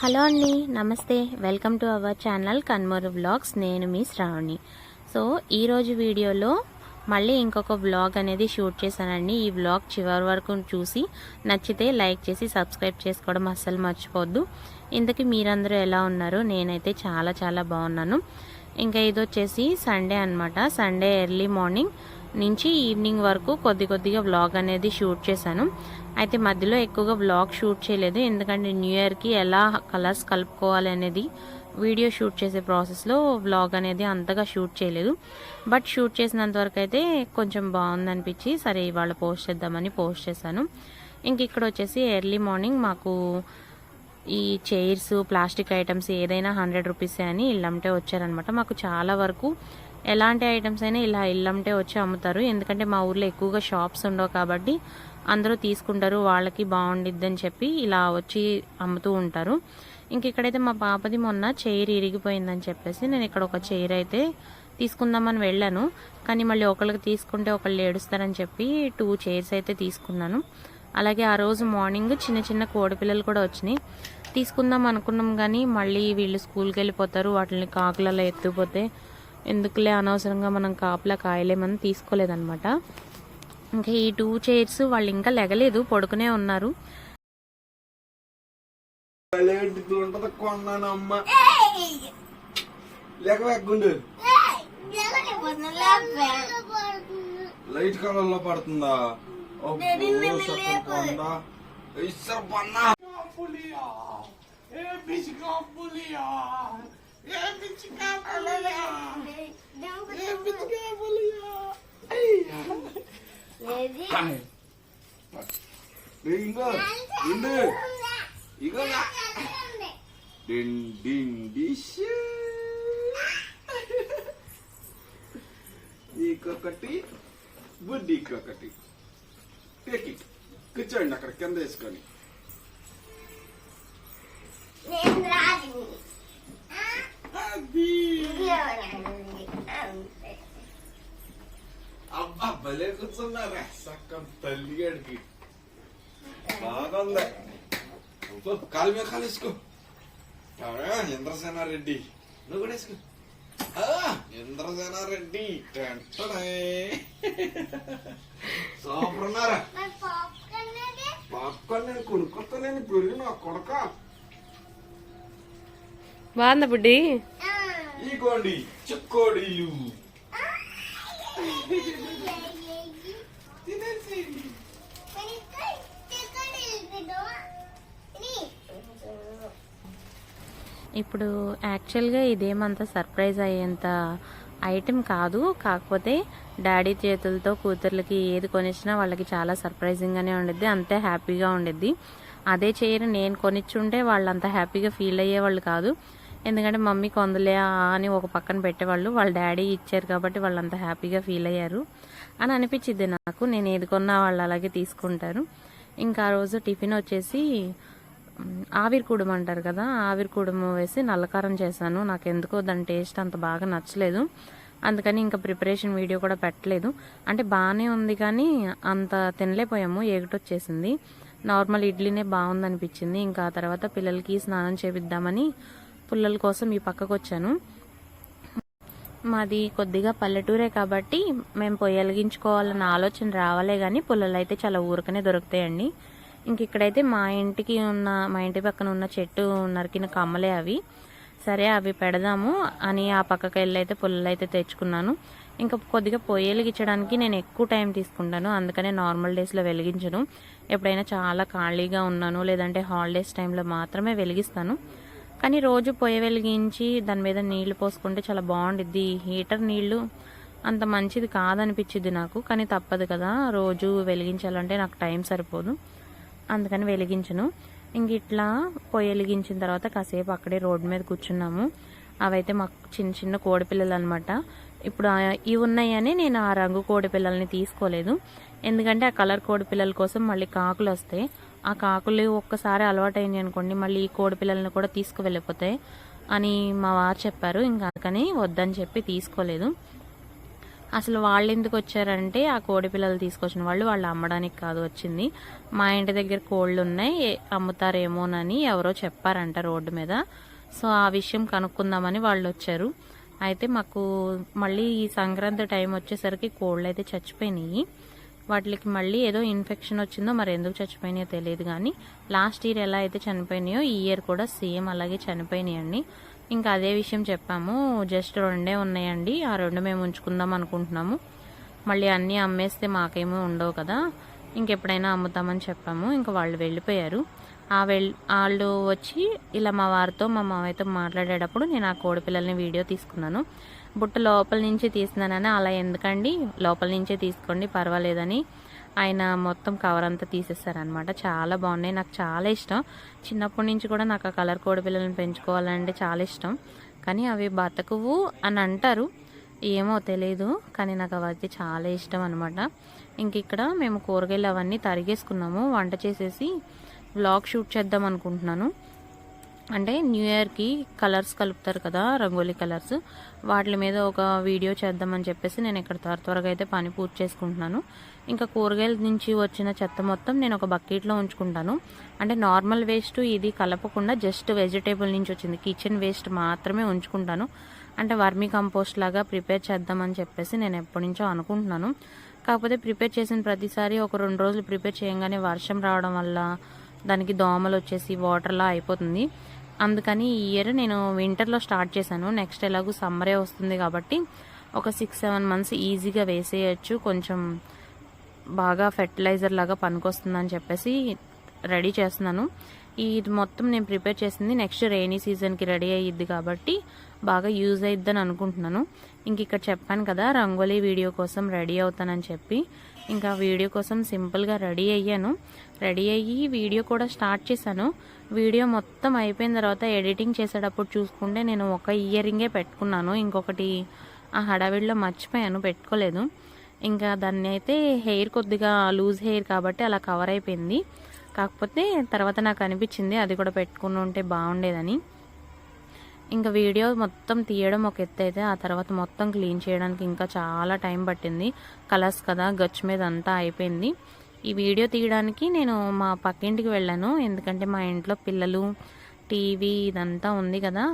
Hello అండి నమస్తే. Welcome to our channel Kanmuru vlogs. నేను మీ శ్రావణి. సో ఈరోజు వీడియోలో మళ్ళీ ఇంకొక వ్లాగ్ అనేది షూట్ చేశానండి. ఈ వ్లాగ్ చివరి వరకు చూసి నచ్చితే లైక్ చేసి సబ్స్క్రైబ్ చేసుకోవడం అస్సలు మర్చిపోద్దు. ఇంతకీ మీరందరూ ఎలా ఉన్నారు? నేనైతే చాలా చాలా బాగున్నాను. ఇంకా ఇది వచ్చేసి సండే అనమాట సండే ఎర్లీ మార్నింగ్. నుంచి ఈవినింగ్ వరకు కొద్ది కొద్దిగా వ్లాగ్ అనేది షూట్ చేశాను. అయితే మధ్యలో ఎక్కువగా వ్లాగ్ షూట్ చేయలేదు. ఎందుకంటే న్యూ ఇయర్కి ఎలా కలర్స్ కలుపుకోవాలి అనేది వీడియో షూట్ చేసే ప్రాసెస్లో వ్లాగ్ అనేది అంతగా షూట్ చేయలేదు. బట్ షూట్ చేసినంత వరకు అయితే కొంచెం బాగుందనిపించి సరే ఇవాళ పోస్ట్ చేద్దామని పోస్ట్ చేశాను. ఇంక ఇక్కడ వచ్చేసి ఎర్లీ మార్నింగ్ మాకు ఈ చైర్స్ ప్లాస్టిక్ ఐటమ్స్ ఏదైనా హండ్రెడ్ రూపీసే అని ఇల్లంటే వచ్చారనమాట మాకు చాలా వరకు ఎలాంటి ఐటమ్స్ అయినా ఇలా ఇల్లంటే వచ్చి అమ్ముతారు. ఎందుకంటే మా ఊర్లో ఎక్కువగా షాప్స్ ఉండవు కాబట్టి అందరూ తీసుకుంటారు వాళ్ళకి బాగుండిద్ది చెప్పి ఇలా వచ్చి అమ్ముతూ ఉంటారు. ఇంక ఇక్కడైతే మా పాపది మొన్న చైర్ ఇరిగిపోయిందని చెప్పేసి నేను ఇక్కడ ఒక చైర్ అయితే తీసుకుందామని వెళ్ళాను. కానీ మళ్ళీ ఒకళ్ళకి తీసుకుంటే ఒకళ్ళు ఏడుస్తారని చెప్పి టూ చైర్స్ అయితే తీసుకున్నాను. అలాగే ఆ రోజు మార్నింగ్ చిన్న చిన్న కోడిపిల్లలు కూడా వచ్చినాయి. తీసుకుందాం అనుకున్నాం కానీ మళ్ళీ వీళ్ళు స్కూల్కి వెళ్ళిపోతారు వాటిని కాకులలో ఎత్తుపోతే ఎందుకులే అనవసరంగా మనం కాపలా కాయలేమని తీసుకోలేదన్నమాట. ఇంకా ఈ టూ చైర్స్ వాళ్ళు ఇంకా లెగలేదు పడుకునే ఉన్నారు. లైట్ కలర్లో పడుతుందా సక్కర కొండ. ఇස්සర ఇంగో ఇండు ఇగో. డింగ్ డింగ్ డిష్ నీకొకటి బుడ్డికొకటి. Take it. కూర్చోండి అక్కడ కింద వేసుకొని. అది. అబ్బా భలే కూర్చున్నారా? సక్కం తల్లిగాడికి బాగుంది. ఇంకో కాలు మీద కాలు వేసుకో. ఆ, ఇంద్రసేనారెడ్డి. నువ్వు కూడా వేసుకో. ఇంద్రసేనారెడ్డి. సూపర్ ఉన్నారా? పాప్కార్న్ నేను కొనుక్కొస్తానని పెరిగి నా కొడక బాగుందా బుడ్డి? ఇగోండి చిక్కోడీలు. తినేసేయండి ఇప్పుడు యాక్చువల్గా ఇదేమంత సర్ప్రైజ్ అయ్యేంత ఐటెం కాదు. కాకపోతే డాడీ చేతులతో కూతుర్లకి ఏది కొనిచ్చినా వాళ్ళకి చాలా సర్ప్రైజింగ్గానే ఉండిద్ది. అంతే హ్యాపీగా ఉండిద్ది. అదే చైర్ నేను కొనిచ్చుంటే వాళ్ళు అంత హ్యాపీగా ఫీల్ అయ్యేవాళ్ళు కాదు. ఎందుకంటే మమ్మీ కొందలే అని ఒక పక్కన పెట్టేవాళ్ళు. వాళ్ళ డాడీ ఇచ్చారు కాబట్టి వాళ్ళంతా హ్యాపీగా ఫీల్ అయ్యారు. అని అనిపించింది నాకు. నేను ఏది కొన్నా వాళ్ళు అలాగే తీసుకుంటారు. ఇంకా ఆ రోజు టిఫిన్ వచ్చేసి ఆవిరి కుడుమ అంటారు కదా ఆవిరి కుడుము వేసి నల్లకారం చేశాను. నాకు ఎందుకో దాని టేస్ట్ అంత బాగా నచ్చలేదు. అందుకని ఇంకా ప్రిపరేషన్ వీడియో కూడా పెట్టలేదు. అంటే బాగానే ఉంది కానీ అంత తినలేకపోయాము. ఎగటొచ్చేసింది నార్మల్ ఇడ్లీనే బాగుంది అనిపించింది ఇంకా ఆ తర్వాత పిల్లలకి స్నానం చేపిద్దామని పుల్లల కోసం ఈ పక్కకు వచ్చాను మాది కొద్దిగా పల్లెటూరే కాబట్టి మేము పొయ్యలిగించుకోవాలన్న ఆలోచన రావాలే కానీ పుల్లలు అయితే చాలా ఊరకనే దొరుకుతాయండి. ఇంక ఇక్కడైతే మా ఇంటికి ఉన్న మా ఇంటి పక్కన ఉన్న చెట్టు నరికిన కమ్మలే అవి. సరే అవి పెడదాము అని ఆ పక్కకి వెళ్ళి అయితే పుల్లలు అయితే తెచ్చుకున్నాను. ఇంకా కొద్దిగా పొయ్యి వెలిగించడానికి నేను ఎక్కువ టైం తీసుకుంటాను. అందుకనే నార్మల్ డేస్లో వెలిగించను. ఎప్పుడైనా చాలా ఖాళీగా ఉన్నాను. లేదంటే హాలిడేస్ టైంలో మాత్రమే వెలిగిస్తాను. కానీ రోజు పొయ్యి వెలిగించి దాని మీద నీళ్ళు పోసుకుంటే చాలా బాగుండిద్ది. హీటర్ నీళ్ళు అంత మంచిది కాదనిపించింది నాకు కానీ తప్పదు కదా. రోజు వెలిగించాలంటే నాకు టైం సరిపోదు. అందుకని వెలిగించను. ఇంక ఇట్లా పొయ్యి వెలిగించిన తర్వాత కాసేపు అక్కడే రోడ్డు మీద కూర్చున్నాము. అవైతే మాకు చిన్న చిన్న కోడిపిల్లలు అనమాట ఇప్పుడు ఇవి ఉన్నాయని నేను ఆ రంగు కోడిపిల్లల్ని తీసుకోలేదు. ఎందుకంటే ఆ కలర్ కోడిపిల్లల కోసం మళ్ళీ కాకులు వస్తాయి. ఆ కాకులు ఒక్కసారి అలవాటైంది అనుకోండి మళ్ళీ ఈ కోడి పిల్లల్ని కూడా తీసుకువెళ్ళిపోతాయి అని మా వారు చెప్పారు. ఇంకా అందుకని వద్దని చెప్పి తీసుకోలేదు. అసలు వాళ్ళు ఎందుకు వచ్చారంటే ఆ కోడి పిల్లలు తీసుకొచ్చిన వాళ్ళు వాళ్ళు అమ్మడానికి కాదు వచ్చింది. మా ఇంటి దగ్గర కోళ్ళు ఉన్నాయి అమ్ముతారేమోనని ఎవరో చెప్పారంట రోడ్డు మీద. సో ఆ విషయం కనుక్కుందామని వాళ్ళు వచ్చారు. అయితే మాకు మళ్ళీ ఈ సంక్రాంతి టైం వచ్చేసరికి కోళ్ళు అయితే చచ్చిపోయినాయి. వాటికి మళ్ళీ ఏదో ఇన్ఫెక్షన్ వచ్చిందో మరి ఎందుకు చచ్చిపోయినాయో తెలియదు కానీ లాస్ట్ ఇయర్ ఎలా అయితే చనిపోయినాయో ఈ ఇయర్ కూడా సేమ్ అలాగే చనిపోయినాయండి. ఇంకా అదే విషయం చెప్పాము జస్ట్ రెండే ఉన్నాయండి ఆ రెండు మేము ఉంచుకుందాం అనుకుంటున్నాము. మళ్ళీ అన్నీ అమ్మేస్తే మాకేమీ ఉండవు కదా ఇంకెప్పుడైనా అమ్ముతామని చెప్పాము ఇంకా వాళ్ళు వెళ్ళిపోయారు. ఆ వెళ్ వాళ్ళు వచ్చి ఇలా మా వారితో మా మామయ్యతో మాట్లాడేటప్పుడు నేను ఆ కోడిపిల్లల్ని వీడియో తీసుకున్నాను. బుట్ట లోపల నుంచి తీసినానని అలా ఎందుకండి? లోపల నుంచే తీసుకోండి పర్వాలేదని. ఆయన మొత్తం కవర్ అంతా తీసేస్తారనమాట చాలా బాగున్నాయి. నాకు చాలా ఇష్టం. చిన్నప్పటి నుంచి కూడా నాకు ఆ కలర్ కోడి పిల్లల్ని పెంచుకోవాలంటే చాలా ఇష్టం. కానీ అవి బతకవు అని అంటారు. ఏమో తెలియదు కానీ నాకు అవైతే చాలా ఇష్టం అనమాట. ఇంక ఇక్కడ మేము కూరగాయలు అవన్నీ తరిగేసుకున్నాము. వంట చేసేసి వ్లాగ్ షూట్ చేద్దాం అనుకుంటున్నాను. అంటే న్యూ ఇయర్కి కలర్స్ కలుపుతారు కదా రంగోలీ కలర్స్. వాటి మీద ఒక వీడియో చేద్దామని చెప్పేసి నేను ఇక్కడ త్వర త్వరగా అయితే పని పూర్తి చేసుకుంటున్నాను. ఇంకా కూరగాయల నుంచి వచ్చిన చెత్త మొత్తం నేను ఒక బకెట్లో ఉంచుకుంటాను. అంటే నార్మల్ వేస్ట్ ఇది కలపకుండా జస్ట్ వెజిటేబుల్ నుంచి వచ్చింది. కిచెన్ వేస్ట్ మాత్రమే ఉంచుకుంటాను. అంటే వర్మీ కంపోస్ట్ లాగా ప్రిపేర్ చేద్దామని చెప్పేసి నేను ఎప్పటి నుంచో అనుకుంటున్నాను. కాకపోతే ప్రిపేర్ చేసిన ప్రతిసారి ఒక రెండు రోజులు ప్రిపేర్ చేయగానే వర్షం రావడం వల్ల దానికి దోమలు వచ్చేసి వాటర్లా అయిపోతుంది. అందుకని ఈ ఇయర్ నేను వింటర్లో స్టార్ట్ చేశాను. నెక్స్ట్ ఎలాగో సమ్మరే వస్తుంది కాబట్టి ఒక సిక్స్ సెవెన్ మంత్స్ ఈజీగా వేసేయచ్చు. కొంచెం బాగా ఫెర్టిలైజర్ లాగా పనికొస్తుందని చెప్పేసి రెడీ చేస్తున్నాను. ఇది మొత్తం నేను ప్రిపేర్ చేసింది నెక్స్ట్ రెయినీ సీజన్కి రెడీ అయ్యిద్ది కాబట్టి బాగా యూజ్ అయిద్దని అనుకుంటున్నాను. ఇంక ఇక్కడ చెప్పాను కదా రంగోలీ వీడియో కోసం రెడీ అవుతానని చెప్పి. ఇంకా వీడియో కోసం సింపుల్గా రెడీ అయ్యాను. రెడీ అయ్యి వీడియో కూడా స్టార్ట్ చేశాను. వీడియో మొత్తం అయిపోయిన తర్వాత ఎడిటింగ్ చేసేటప్పుడు చూసుకుంటే నేను ఒక ఇయరింగే పెట్టుకున్నాను. ఇంకొకటి ఆ హడావిడిలో మర్చిపోయాను పెట్టుకోలేదు. ఇంకా దాన్ని అయితే హెయిర్ కొద్దిగా లూజ్ హెయిర్ కాబట్టి అలా కవర్ అయిపోయింది. కాకపోతే తర్వాత నాకు అనిపించింది అది కూడా పెట్టుకుని ఉంటే బాగుండేదని. ఇంకా వీడియో మొత్తం తీయడం ఒక ఎత్తు అయితే ఆ తర్వాత మొత్తం క్లీన్ చేయడానికి ఇంకా చాలా టైం పట్టింది. కలర్స్ కదా గచ్చు మీద అంతా అయిపోయింది. ఈ వీడియో తీయడానికి నేను మా పక్కింటికి వెళ్ళాను. ఎందుకంటే మా ఇంట్లో పిల్లలు టీవీ ఇదంతా ఉంది కదా.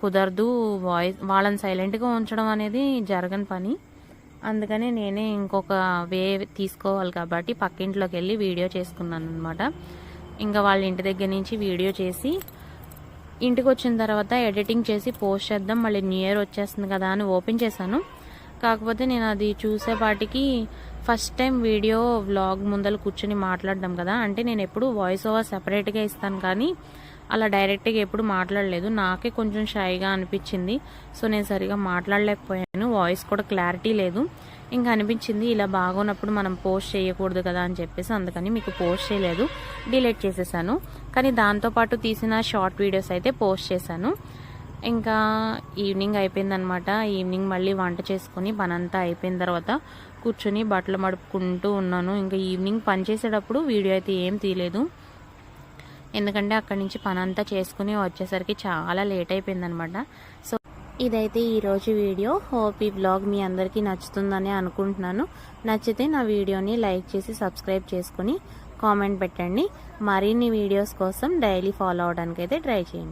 కుదరదు వాయిస్ వాళ్ళని సైలెంట్గా ఉంచడం అనేది జరగని పని. అందుకని నేనే ఇంకొక వే తీసుకోవాలి కాబట్టి పక్కింట్లోకి వెళ్ళి వీడియో చేసుకున్నాను అనమాట ఇంకా వాళ్ళ ఇంటి దగ్గర నుంచి వీడియో చేసి ఇంటికి వచ్చిన తర్వాత ఎడిటింగ్ చేసి పోస్ట్ చేద్దాం మళ్ళీ న్యూ ఇయర్ వచ్చేస్తుంది కదా అని ఓపెన్ చేశాను. కాకపోతే నేను అది చూసేపాటికి ఫస్ట్ టైం వీడియో వ్లాగ్ ముందర కూర్చొని మాట్లాడడం కదా. అంటే నేను ఎప్పుడు వాయిస్ ఓవర్ సెపరేట్గా ఇస్తాను కానీ అలా డైరెక్ట్గా ఎప్పుడు మాట్లాడలేదు. నాకే కొంచెం షైగా అనిపించింది. సో నేను సరిగా మాట్లాడలేకపోయాను. వాయిస్ కూడా క్లారిటీ లేదు. ఇంకా అనిపించింది ఇలా బాగున్నప్పుడు మనం పోస్ట్ చేయకూడదు కదా అని చెప్పేసి అందుకని మీకు పోస్ట్ చేయలేదు. డిలీట్ చేసేసాను. కానీ దాంతోపాటు తీసిన షార్ట్ వీడియోస్ అయితే పోస్ట్ చేశాను. ఇంకా ఈవినింగ్ అయిపోయిందనమాట ఈవినింగ్ మళ్ళీ వంట చేసుకొని పనంతా అయిపోయిన తర్వాత కూర్చొని బట్టలు మడుపుకుంటూ ఉన్నాను. ఇంకా ఈవినింగ్ పని చేసేటప్పుడు వీడియో అయితే ఏం తీయలేదు. ఎందుకంటే అక్కడి నుంచి పనంతా చేసుకుని వచ్చేసరికి చాలా లేట్ అయిపోయిందనమాట సో ఇదైతే ఈరోజు వీడియో. హోప్ ఈ బ్లాగ్ మీ అందరికీ నచ్చుతుందని అనుకుంటున్నాను. నచ్చితే నా వీడియోని లైక్ చేసి సబ్స్క్రైబ్ చేసుకుని కామెంట్ పెట్టండి. మరిన్ని వీడియోస్ కోసం డైలీ ఫాలో అవడానికి అయితే ట్రై చేయండి.